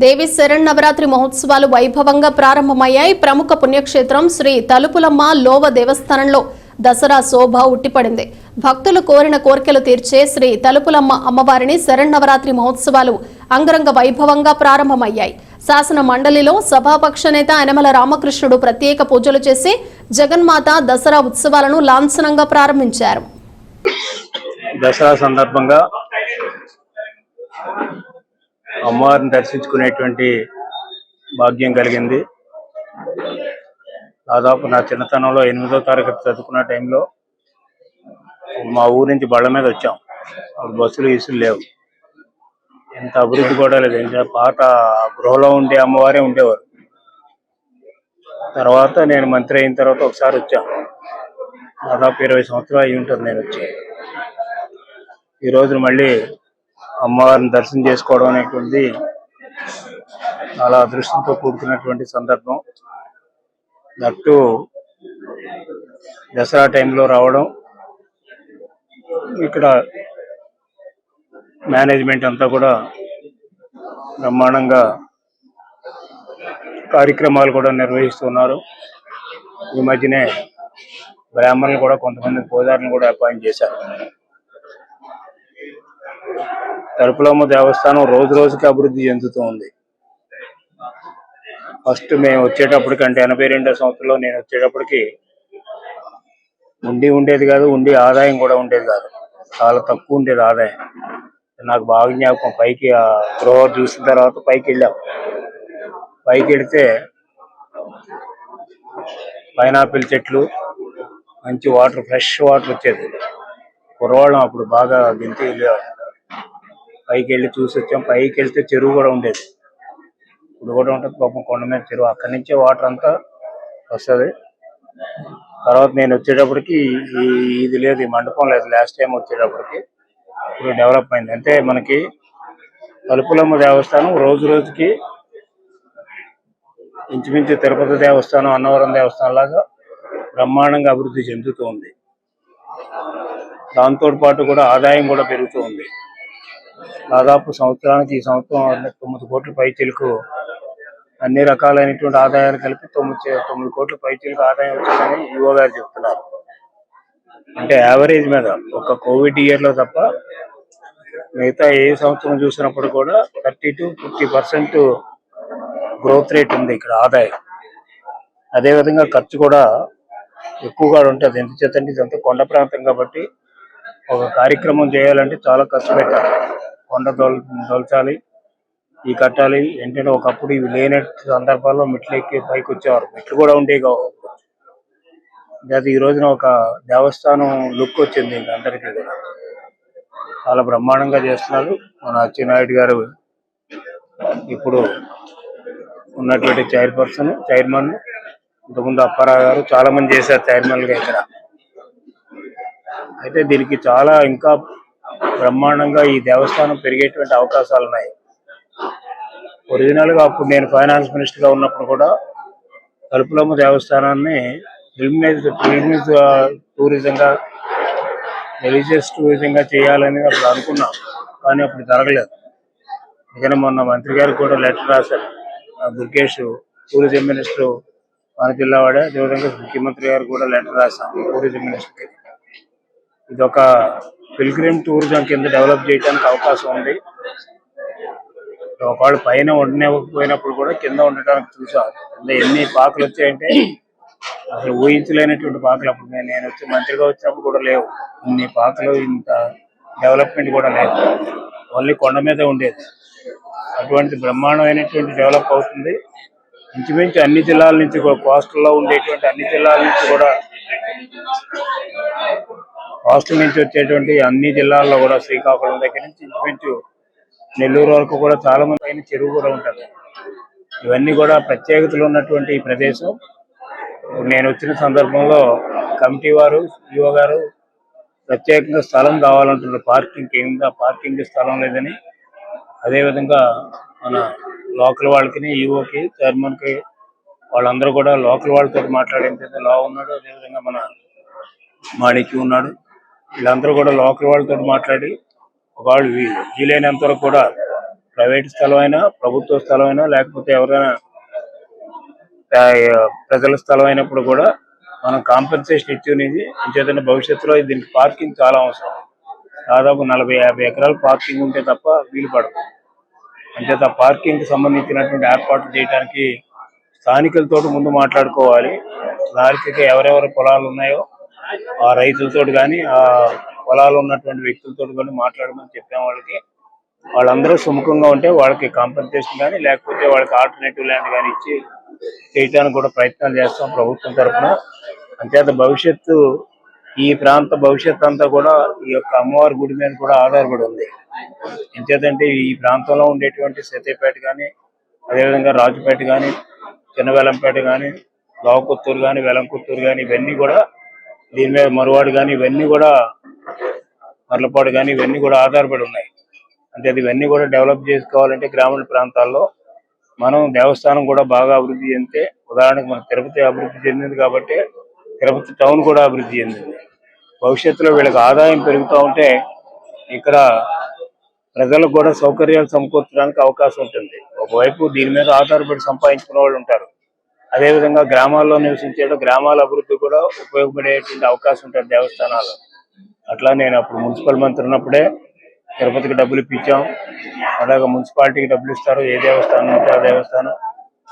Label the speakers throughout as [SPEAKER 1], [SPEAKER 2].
[SPEAKER 1] దేవి శరణ్ నవరాత్రి మహోత్సవాలు వైభవంగా ప్రారంభమయ్యాయి. ప్రముఖ పుణ్యక్షేత్రం శ్రీ తలుపులమ్మ లోవ దేవస్థానంలో దసరా శోభ ఉట్టిపడింది. భక్తులు కోరిన కోర్కెలు తీర్చే శ్రీ తలుపులమ్మ అమ్మవారిని శరణ్ మహోత్సవాలు అంగరంగ వైభవంగా ప్రారంభమయ్యాయి. శాసన మండలిలో సభాపక్ష నేత యనమల రామకృష్ణుడు ప్రత్యేక పూజలు చేసి జగన్మాత దసరా ఉత్సవాలను లాంఛనంగా ప్రారంభించారు.
[SPEAKER 2] దసరా సందర్భంగా అమ్మవారిని దర్శించుకునేటువంటి భాగ్యం కలిగింది. దాదాపు నా చిన్నతనంలో ఎనిమిదో తరగతి చదువుకున్న టైంలో మా ఊరు నుంచి బళ్ళ మీద వచ్చాం. అప్పుడు బస్సులు ఇసులు లేవు. ఎంత అభివృద్ధి కూడా లేదు. ఎంత పాత గృహలో ఉండే అమ్మవారే ఉండేవారు. తర్వాత నేను మంత్రి అయిన తర్వాత ఒకసారి వచ్చాం. దాదాపు ఇరవై సంవత్సరాలు అయి ఉంటుంది నేను వచ్చి. ఈ రోజు మళ్ళీ అమ్మవారిని దర్శనం చేసుకోవడం అనేటువంటిది చాలా అదృష్టంతో కూడుకున్నటువంటి సందర్భం. దట్టు దసరా టైంలో రావడం ఇక్కడ మేనేజ్మెంట్ అంతా కూడా బ్రహ్మాండంగా కార్యక్రమాలు కూడా నిర్వహిస్తున్నారు. ఈ మధ్యనే బ్రాహ్మణులు కూడా కొంతమంది పూజారులను కూడా అపాయింట్ చేశారు. తలుపులమ్మ దేవస్థానం రోజు రోజుకి అభివృద్ధి చెందుతూ ఉంది. ఫస్ట్ మేము వచ్చేటప్పటికి అంటే ఎనభై రెండో సంవత్సరంలో నేను వచ్చేటప్పటికి ఉండి ఉండేది కాదు ఉండి ఆదాయం కూడా ఉండేది కాదు. చాలా తక్కువ ఉండేది ఆదాయం. నాకు బాగా జ్ఞాపకం పైకి ఆ గృహ చూసిన తర్వాత పైకి వెళ్ళాం. పైకి వెళితే పైనాపిల్ చెట్లు మంచి వాటర్ ఫ్రెష్ వాటర్ వచ్చేది. కురవాళ్ళం అప్పుడు బాగా దింపి వెళ్ళేవాళ్ళం పైకి వెళ్ళి చూసి వచ్చాం. పైకి వెళ్తే చెరువు కూడా ఉండేది. ఇప్పుడు కూడా ఉంటుంది పాపం కొండ మీద చెరువు. అక్కడి నుంచే వాటర్ అంతా వస్తుంది. తర్వాత నేను వచ్చేటప్పటికి ఈ ఇది లేదు ఈ మండపం లేదు. లాస్ట్ టైం వచ్చేటప్పటికి ఇప్పుడు డెవలప్ అయింది. అంటే మనకి తలుపులమ్మ దేవస్థానం రోజు రోజుకి ఇంచుమించు తిరుపతి దేవస్థానం అన్నవరం దేవస్థానం లాగా బ్రహ్మాండంగా అభివృద్ధి చెందుతూ ఉంది. దాంతో పాటు కూడా ఆదాయం కూడా పెరుగుతూ ఉంది. దాదాపు సంవత్సరానికి ఈ సంవత్సరం తొమ్మిది కోట్ల పైచీలకు అన్ని రకాలైనటువంటి ఆదాయాలు కలిపి తొమ్మిది చే- తొమ్మిది కోట్ల పైచీలకు ఆదాయం వచ్చిందని ఈవో గారు చెప్తున్నారు. అంటే యావరేజ్ మీద ఒక కోవిడ్ ఇయర్లో తప్ప మిగతా ఏ సంవత్సరం చూసినప్పుడు కూడా thirty to fifty percent growth rate ఉంది ఇక్కడ ఆదాయం. అదే విధంగా ఖర్చు కూడా ఎక్కువగా ఉంటుంది. ఎందుచేతంటే ఇదంతా కొండ ప్రాంతం కాబట్టి ఒక కార్యక్రమం చేయాలంటే చాలా ఖర్చు పెట్టాలి. కొండ దొల్ దొలచాలి. ఈ కట్టాలి. ఏంటంటే ఒకప్పుడు ఇవి లేని సందర్భాల్లో మెట్లు ఎక్కి పైకి వచ్చేవారు మెట్లు కూడా ఉండేవి కావు. ఈ రోజున ఒక దేవస్థానం లుక్ వచ్చింది ఇంక అందరికీ కూడా. చాలా బ్రహ్మాండంగా చేస్తున్నారు. మన అచ్చెన్నాయుడు గారు ఇప్పుడు ఉన్నటువంటి చైర్పర్సన్ చైర్మన్ ఇంతకుముందు అప్పారావు గారు చాలా మంది చేశారు చైర్మన్గా ఇక్కడ. అయితే దీనికి చాలా ఇంకా బ్రహ్మాండంగా ఈ దేవస్థానం పెరిగేటువంటి అవకాశాలు ఉన్నాయి. ఒరిజినల్గా అప్పుడు నేను ఫైనాన్స్ మినిస్టర్గా ఉన్నప్పుడు కూడా కలుపులమ్మ దేవస్థానాన్ని ఫిల్మినైజ్ ఫిల్మినైజ్ టూరిజంగా రిలీజియస్ టూరిజంగా చేయాలని అప్పుడు అనుకున్నాం. కానీ అప్పుడు జరగలేదు. అందుకని మొన్న మంత్రి గారు కూడా లెటర్ రాశారు. దుర్గేష్ టూరిజం మినిస్టర్ మన జిల్లా వాడే అదేవిధంగా ముఖ్యమంత్రి గారు కూడా లెటర్ రాశాం టూరిజం మినిస్టర్కి. ఇది ఒక పిల్గ్రిమ్ టూరిజం కింద డెవలప్ చేయడానికి అవకాశం ఉంది. ఒకవేళ పైన ఉండనివ్వకపోయినప్పుడు కూడా కింద ఉండటానికి చూసాం ఎన్ని పాకలు వచ్చాయంటే అసలు ఊహించలేనటువంటి పాకలు అప్పుడు నేను నేను వచ్చి మంత్రిగా వచ్చినప్పుడు కూడా లేవు. ఇన్ని పాకలు ఇంత డెవలప్మెంట్ కూడా లేదు. ఓన్లీ కొండ మీద ఉండేది. అటువంటి బ్రహ్మాండమైనటువంటి డెవలప్ అవుతుంది. ఇంచుమించు అన్ని జిల్లాల నుంచి కూడా కోస్టల్లో ఉండేటువంటి అన్ని జిల్లాల నుంచి కూడా హాస్టల్ నుంచి వచ్చేటువంటి అన్ని జిల్లాల్లో కూడా శ్రీకాకుళం దగ్గర నుంచి ఇంచుమించు నెల్లూరు వరకు కూడా చాలా మంది పైన చెరువు కూడా ఉంటారు ఇవన్నీ కూడా ప్రత్యేకతలు ఉన్నటువంటి ఈ ప్రదేశం. నేను వచ్చిన సందర్భంలో కమిటీ వారు ఈఓ గారు ప్రత్యేకంగా స్థలం కావాలంటున్నారు. పార్కింగ్ కింద పార్కింగ్ స్థలం లేదని. అదేవిధంగా మన లోకల్ వాళ్ళకి ఈఓకి చైర్మన్కి వాళ్ళందరూ కూడా లోకల్ వాళ్ళతో మాట్లాడేంత లా ఉన్నాడు. అదేవిధంగా మన మాణిక్యం ఉన్నాడు. వీళ్ళందరూ కూడా లోకల్ వాళ్ళతో మాట్లాడి ఒకవేళ వీ- వీలైనంత వరకు కూడా ప్రైవేట్ స్థలం అయినా ప్రభుత్వ స్థలం అయినా లేకపోతే ఎవరైనా ప్రజల స్థలం అయినప్పుడు కూడా మనం కాంపెన్సేషన్ ఇచ్చేది అంచేతనే భవిష్యత్తులో దీనికి పార్కింగ్ చాలా అవసరం. దాదాపు నలభై యాభై ఎకరాలు పార్కింగ్ ఉంటే తప్ప వీలు పడదు. అంచేత పార్కింగ్కి సంబంధించినటువంటి ఏర్పాట్లు చేయడానికి స్థానికులతో ముందు మాట్లాడుకోవాలి. స్థానికంగా ఎవరెవరి పొలాలు ఉన్నాయో ఆ రైతులతో కానీ ఆ పొలాలు ఉన్నటువంటి వ్యక్తులతో కానీ మాట్లాడమని చెప్పాం వాళ్ళకి వాళ్ళందరూ సుముఖంగా ఉంటే వాళ్ళకి కాంపెన్సేషన్ కానీ లేకపోతే వాళ్ళకి ఆల్టర్నేటివ్ ల్యాండ్ కానీ ఇచ్చి చేయటానికి కూడా ప్రయత్నాలు చేస్తాం ప్రభుత్వం తరఫున. అంతేత భవిష్యత్తు ఈ ప్రాంత భవిష్యత్ అంతా కూడా ఈ యొక్క అమ్మవారి గుడి మీద కూడా ఆధారపడి ఉంది. ఎంచేతంటే ఈ ప్రాంతంలో ఉండేటువంటి సతీపేట కానీ అదేవిధంగా రాజుపేట కానీ చిన్నవెలంపేట కానీ లావకొత్తూరు కానీ వెలంకొత్తూరు కానీ ఇవన్నీ కూడా దీని మీద మరువాడు కానీ ఇవన్నీ కూడా మరలపాడు కానీ ఇవన్నీ కూడా ఆధారపడి ఉన్నాయి. అంటే అది ఇవన్నీ కూడా డెవలప్ చేసుకోవాలంటే గ్రామీణ ప్రాంతాల్లో మనం దేవస్థానం కూడా బాగా అభివృద్ధి చెందితే ఉదాహరణకు మన తిరుపతి అభివృద్ధి చెందింది కాబట్టి తిరుపతి టౌన్ కూడా అభివృద్ధి చెందింది. భవిష్యత్తులో వీళ్ళకి ఆదాయం పెరుగుతూ ఉంటే ఇక్కడ ప్రజలకు కూడా సౌకర్యాలు సమకూర్చడానికి అవకాశం ఉంటుంది. ఒకవైపు దీని మీద ఆధారపడి సంపాదించుకునే వాళ్ళు ఉంటారు. అదేవిధంగా గ్రామాల్లో నివసించేట గ్రామాల అభివృద్ధి కూడా ఉపయోగపడేటువంటి అవకాశం ఉంటుంది దేవస్థానాలు అట్లా నేను అప్పుడు మున్సిపల్ మంత్రి ఉన్నప్పుడే తిరుపతికి డబ్బులు ఇప్పించాం. అలాగే మున్సిపాలిటీకి డబ్బులు ఇస్తారు. ఏ దేవస్థానం ఉంటే ఆ దేవస్థానం.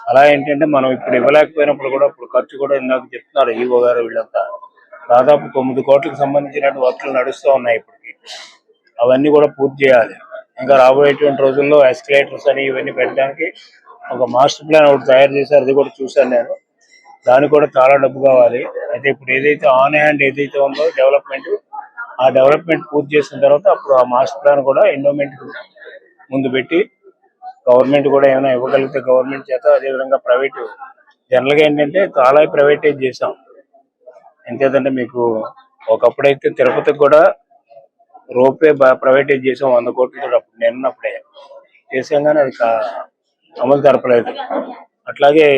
[SPEAKER 2] అలా ఏంటంటే మనం ఇప్పుడు ఇవ్వలేకపోయినప్పుడు కూడా ఇప్పుడు ఖర్చు కూడా ఇందాక చెప్తున్నారు ఈవో గారు వీళ్ళంతా. దాదాపు తొమ్మిది కోట్లకు సంబంధించినటువంటి వర్క్లు నడుస్తూ ఉన్నాయి ఇప్పటికి. అవన్నీ కూడా పూర్తి చేయాలి. ఇంకా రాబోయేటువంటి రోజుల్లో ఎస్కలేటర్స్ అని ఇవన్నీ పెట్టడానికి ఒక మాస్టర్ ప్లాన్ ఒకటి తయారు చేశారు అది కూడా చూశాను నేను. దానికి కూడా చాలా డబ్బు కావాలి. అయితే ఇప్పుడు ఏదైతే ఆన్ హ్యాండ్ ఏదైతే ఉందో డెవలప్మెంట్ ఆ డెవలప్మెంట్ పూర్తి చేసిన తర్వాత అప్పుడు ఆ మాస్టర్ ప్లాన్ కూడా ఎండోమెంట్ ముందు పెట్టి గవర్నమెంట్ కూడా ఏమైనా ఇవ్వగలిగితే గవర్నమెంట్ చేత అదేవిధంగా ప్రైవేట్ జనరల్గా ఏంటంటే చాలా ప్రైవేటైజ్ చేసాం ఎంతేదంటే మీకు ఒకప్పుడైతే తిరుపతికి కూడా రోపే ప్రైవేటైజ్ చేసాం వంద కోట్లతో అప్పుడు నిన్నప్పుడే. చేసాం కానీ అది అమలు జరపలేదు. అట్లాగే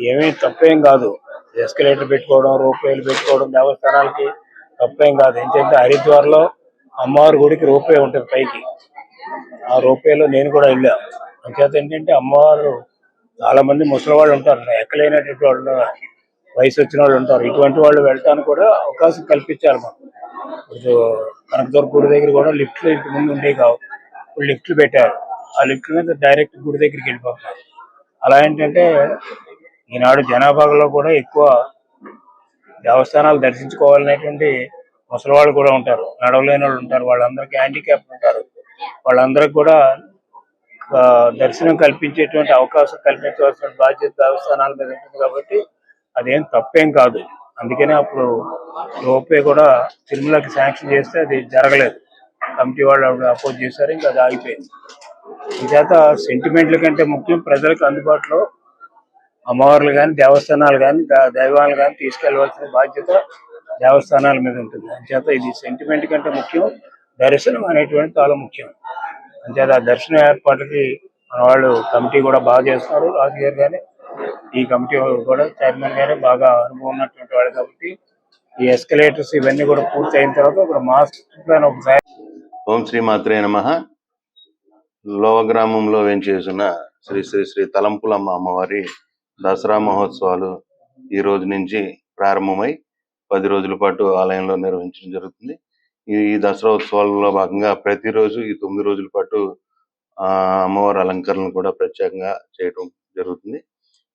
[SPEAKER 2] ఏమీ తప్పేం కాదు. ఎస్కలేటర్ పెట్టుకోవడం రూపాయలు పెట్టుకోవడం దేవస్థానాలకి తప్పేం కాదు. ఏంటంటే హరిద్వార్లో అమ్మవారి గుడికి రూపే ఉంటుంది పైకి. ఆ రోపేలో నేను కూడా వెళ్ళా. అంచేత ఏంటంటే అమ్మవారు చాలా మంది ముసలి వాళ్ళు ఉంటారు. ఎక్కలేనటువంటి వాళ్ళు వయసు వచ్చిన వాళ్ళు ఉంటారు. ఇటువంటి వాళ్ళు వెళ్ళటానికి కూడా అవకాశం కల్పించాలి మనం ఇప్పుడు కనకదుర్గ గుడి దగ్గర కూడా లిఫ్ట్లు ఇంటి ముందు ఉండేవి కావు. ఇప్పుడు లిఫ్ట్లు పెట్టారు. ఆ లిఫ్ట్ మీద డైరెక్ట్ గుడి దగ్గరికి వెళ్ళిపోతున్నారు. అలా ఏంటంటే ఈనాడు జనాభాలో కూడా ఎక్కువ దేవస్థానాలు దర్శించుకోవాలనేటువంటి ముసలి వాళ్ళు కూడా ఉంటారు. నడవలేని వాళ్ళు ఉంటారు. వాళ్ళందరికీ హ్యాండిక్యాప్ ఉంటారు. వాళ్ళందరికి కూడా దర్శనం కల్పించేటువంటి అవకాశం కల్పించవలసిన బాధ్యత దేవస్థానాల మీద ఉంటుంది కాబట్టి అదేం తప్పేం కాదు. అందుకనే అప్పుడు రోపే కూడా తిరుమలకి శాంక్షన్ చేస్తే అది జరగలేదు. కమిటీ వాళ్ళు అపోజ్ చేశారు. ఇంకా అది ఆగిపోయింది. చేత సెంటిమెంట్ల కంటే ముఖ్యం. ప్రజలకు అందుబాటులో అమ్మవార్లు కానీ దేవస్థానాలు కానీ దైవాలు కానీ తీసుకెళ్ళవలసిన బాధ్యత దేవస్థానాల మీద ఉంటుంది. అంచేత ఇది సెంటిమెంట్ కంటే ముఖ్యం. దర్శనం అనేటువంటి చాలా ముఖ్యం. అంచేత ఆ దర్శన ఏర్పాట్లకి మన వాళ్ళు కమిటీ కూడా బాగా చేస్తున్నారు. రాజుగారు కానీ ఈ కమిటీ కూడా చైర్మన్ గారే బాగా అనుభవం ఉన్నటువంటి వాళ్ళు కాబట్టి ఈ ఎస్కలేటర్స్ ఇవన్నీ కూడా పూర్తి అయిన తర్వాత ఒక మాస్టర్ ప్లాన్ ఒకసారి
[SPEAKER 3] ఓం శ్రీ మాత్రే నమ. లోవ గ్రామంలో వెంచేసిన శ్రీ శ్రీ శ్రీ తలంపులమ్మ అమ్మవారి దసరా మహోత్సవాలు ఈ రోజు నుంచి ప్రారంభమై పది రోజుల పాటు ఆలయంలో నిర్వహించడం జరుగుతుంది. ఈ దసరా ఉత్సవాలలో భాగంగా ప్రతిరోజు ఈ తొమ్మిది రోజుల పాటు ఆ అమ్మవారి అలంకరణలు కూడా ప్రత్యేకంగా చేయడం జరుగుతుంది.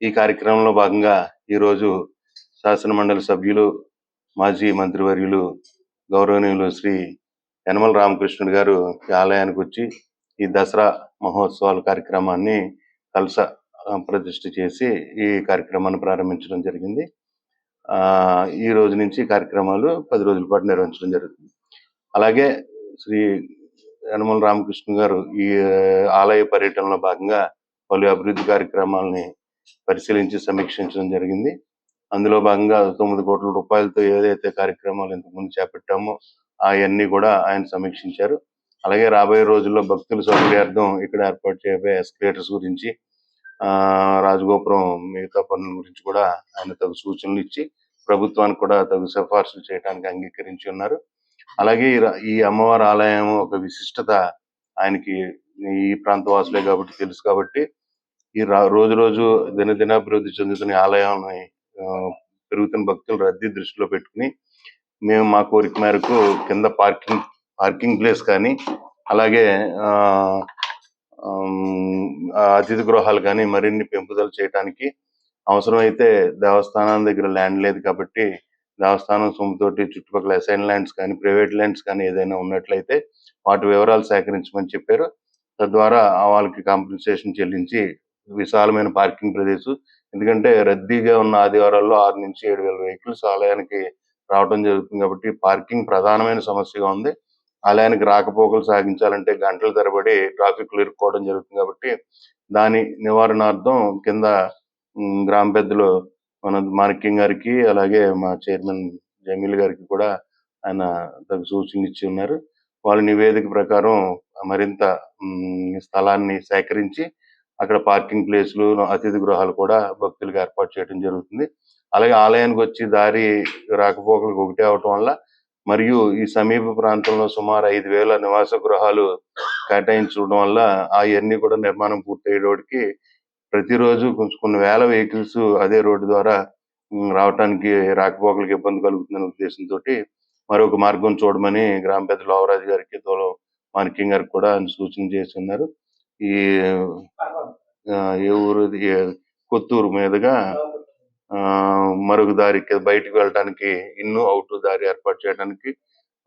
[SPEAKER 3] ఈ కార్యక్రమంలో భాగంగా ఈ రోజు శాసన మండలి సభ్యులు మాజీ మంత్రివర్యులు గౌరవనీయులు శ్రీ యనమల రామకృష్ణుడు గారు ఈ ఆలయానికి వచ్చి ఈ దసరా మహోత్సవాల కార్యక్రమాన్ని కలస ప్రతిష్ఠ చేసి ఈ కార్యక్రమాన్ని ప్రారంభించడం జరిగింది. ఆ ఈ రోజు నుంచి కార్యక్రమాలు పది రోజుల పాటు నిర్వహించడం జరుగుతుంది. అలాగే శ్రీ యనమల రామకృష్ణ గారు ఈ ఆలయ పర్యటనలో భాగంగా పలు అభివృద్ధి కార్యక్రమాలని పరిశీలించి సమీక్షించడం జరిగింది. అందులో భాగంగా తొమ్మిది కోట్ల రూపాయలతో ఏదైతే కార్యక్రమాలు ఇంతకుముందు చేపట్టామో అవన్నీ కూడా ఆయన సమీక్షించారు. అలాగే రాబోయే రోజుల్లో భక్తుల సౌకర్యార్థం ఇక్కడ ఏర్పాటు చేయబోయే ఎస్కలేటర్స్ గురించి ఆ రాజగోపురం మిగతా పనుల గురించి కూడా ఆయన తగు సూచనలు ఇచ్చి ప్రభుత్వానికి కూడా తగు సిఫార్సులు చేయడానికి అంగీకరించి ఉన్నారు. అలాగే ఈ అమ్మవారి ఆలయం ఒక విశిష్టత ఆయనకి ఈ ప్రాంత వాసులే కాబట్టి తెలుసు కాబట్టి ఈ రా- రోజు రోజు దినదినాభివృద్ధి చెందుతున్న ఆలయాన్ని పెరుగుతున్న భక్తుల రద్దీ దృష్టిలో పెట్టుకుని మేము మా కోరిక మేరకు కింద పార్కింగ్ పార్కింగ్ ప్లేస్ కానీ అలాగే ఆ, అతిథి గృహాలు కానీ మరిన్ని పెంపుదల చేయడానికి అవసరమైతే దేవస్థానం దగ్గర ల్యాండ్ లేదు కాబట్టి దేవస్థానం సొమ్ముతోటి చుట్టుపక్కల అసైన్ ల్యాండ్స్ కానీ ప్రైవేట్ ల్యాండ్స్ కానీ ఏదైనా ఉన్నట్లయితే వాటి వివరాలు సేకరించమని చెప్పారు. తద్వారా వాళ్ళకి కాంపెన్సేషన్ చెల్లించి విశాలమైన పార్కింగ్ ప్రదేశం ఎందుకంటే రద్దీగా ఉన్న ఆదివారాల్లో ఆరు నుంచి ఏడు వేల వెహికల్స్ ఆలయానికి రావడం జరుగుతుంది కాబట్టి పార్కింగ్ ప్రధానమైన సమస్యగా ఉంది. ఆలయానికి రాకపోకలు సాగించాలంటే గంటల తరబడి ట్రాఫిక్లు ఇరుక్కోవడం జరుగుతుంది కాబట్టి దాని నివారణార్థం కింద గ్రామ పెద్దలు మన మార్కింగ్ గారికి అలాగే మా చైర్మన్ జమీల్ గారికి కూడా ఆయన తగు సూచనలు ఇచ్చి ఉన్నారు. వాళ్ళ నివేదిక ప్రకారం మరింత స్థలాన్ని సేకరించి అక్కడ పార్కింగ్ ప్లేసులు అతిథి గృహాలు కూడా భక్తులకు ఏర్పాటు చేయడం జరుగుతుంది. అలాగే ఆలయానికి వచ్చి దారి రాకపోకలకు ఒకటే అవటం వల్ల మరియు ఈ సమీప ప్రాంతంలో సుమారు ఐదు వేల నివాస గృహాలు కేటాయించడం వల్ల అవన్నీ కూడా నిర్మాణం పూర్తయ్యేటోడికి ప్రతిరోజు కొన్ని వేల వెహికల్స్ అదే రోడ్డు ద్వారా రావటానికి రాకపోకలకు ఇబ్బంది కలుగుతుందనే ఉద్దేశంతో మరొక మార్గం చూడమని గ్రామ పెద్ద లోవరాజు గారికి తోలో మార్కింగ్ గారికి కూడా సూచన చేసి ఉన్నారు ఈ ఏ ఊరు కొత్తూరు మీదుగా మరొక దారికి బయటకు వెళ్ళడానికి ఇన్ను అవుట్ దారి ఏర్పాటు చేయడానికి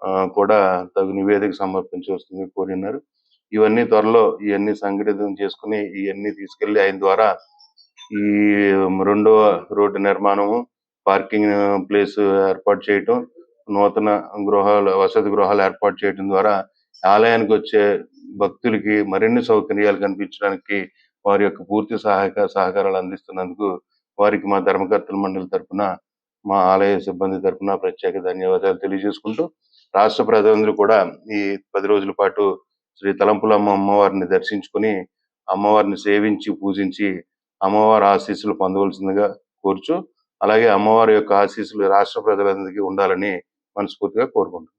[SPEAKER 3] ఆ, కూడా తగు నివేదిక సమర్పించవలసింది కోరినారు ఇవన్నీ త్వరలో ఇవన్నీ సంఘటితం చేసుకుని ఇవన్నీ తీసుకెళ్ళి ఆయన ద్వారా ఈ రెండవ రోడ్డు నిర్మాణము పార్కింగ్ ప్లేస్ ఏర్పాటు చేయటం నూతన గృహాలు వసతి గృహాలు ఏర్పాటు చేయడం ద్వారా ఆలయానికి వచ్చే భక్తులకి మరిన్ని సౌకర్యాలు కనిపించడానికి వారి యొక్క పూర్తి సహాయక సహకారాలు అందిస్తున్నందుకు వారికి మా ధర్మకర్తల మండలి తరఫున మా ఆలయ సిబ్బంది తరఫున ప్రత్యేక ధన్యవాదాలు తెలియజేసుకుంటూ రాష్ట్ర ప్రజలందరూ కూడా ఈ పది రోజుల పాటు శ్రీ తలంపులమ్మ అమ్మవారిని దర్శించుకుని అమ్మవారిని సేవించి పూజించి అమ్మవారి ఆశీస్సులు పొందవలసిందిగా కోరుచు అలాగే అమ్మవారి యొక్క ఆశీస్సులు రాష్ట్ర ప్రజలందరికీ ఉండాలని మనస్ఫూర్తిగా కోరుకుంటున్నాను